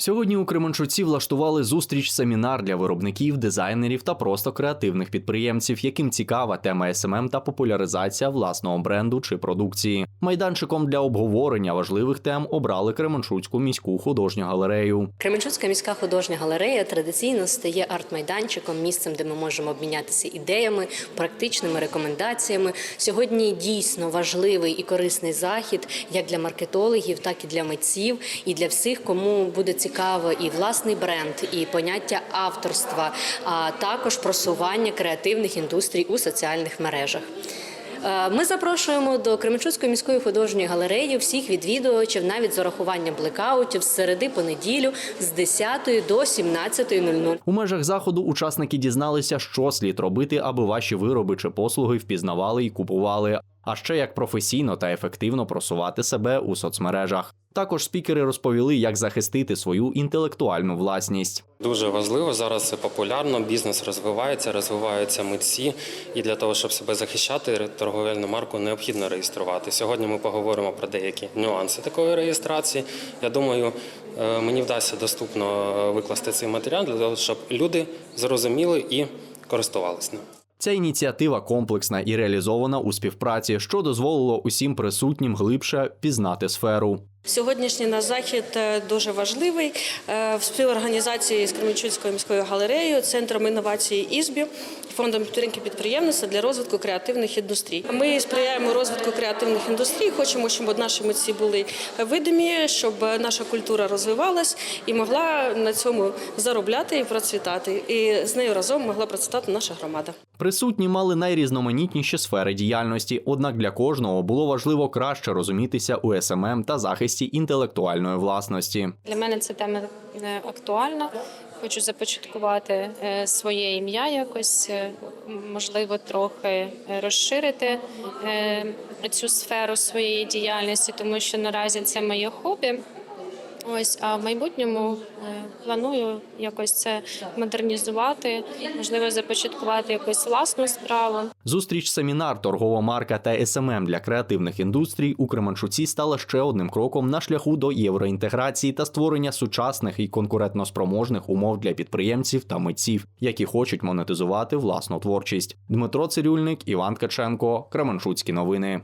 Сьогодні у Кременчуці влаштували зустріч семінар для виробників, дизайнерів та просто креативних підприємців, яким цікава тема СММ та популяризація власного бренду чи продукції. Майданчиком для обговорення важливих тем обрали Кременчуцьку міську художню галерею. Кременчуцька міська художня галерея традиційно стає арт-майданчиком, місцем, де ми можемо обмінятися ідеями, практичними рекомендаціями. Сьогодні дійсно важливий і корисний захід як для маркетологів, так і для митців, і для всіх, кому буде цікаво і власний бренд, і поняття авторства, а також просування креативних індустрій у соціальних мережах. Е, Ми запрошуємо до Кременчуцької міської художньої галереї всіх відвідувачів, навіть з урахуванням блекаутів, з середи по неділю з 10 до 17.00. У межах заходу учасники дізналися, що слід робити, аби ваші вироби чи послуги впізнавали і купували, а ще як професійно та ефективно просувати себе у соцмережах. Також спікери розповіли, як захистити свою інтелектуальну власність. Дуже важливо зараз це популярно. Бізнес розвивається, розвиваються митці, і для того, щоб себе захищати, торговельну марку необхідно реєструвати. Сьогодні ми поговоримо про деякі нюанси такої реєстрації. Я думаю, е, мені вдасться доступно викласти цей матеріал для того, щоб люди зрозуміли і користувалися ним. Ця ініціатива комплексна і реалізована у співпраці, що дозволило усім присутнім глибше пізнати сферу. Сьогоднішній наш захід е, дуже важливий Е, в співорганізації з Кременчуцькою міською галереєю, центром інновації ІЗБІ, фондом підтримки підприємництва для розвитку креативних індустрій. Ми сприяємо розвитку креативних індустрій. Хочемо, щоб наші митці були видимі, щоб наша культура розвивалась і могла на цьому заробляти і процвітати. І з нею разом могла процвітати наша громада. Присутні мали найрізноманітніші сфери діяльності, однак для кожного було важливо краще розумітися у СММ та захисті інтелектуальної власності. Для мене ця тема е, актуальна. Хочу започаткувати е, своє ім'я якось, е, можливо, трохи розширити цю сферу своєї діяльності, тому що наразі це моє хобі. Ось, а в майбутньому е, планую якось це модернізувати, можливо, започаткувати якусь власну справу. Зустріч семінар, торгова марка та СММ для креативних індустрій у Кременчуці стала ще одним кроком на шляху до євроінтеграції та створення сучасних і конкурентноспроможних умов для підприємців та митців, які хочуть монетизувати власну творчість. Дмитро Цирюльник, Іван Ткаченко, Кременчуцькі новини.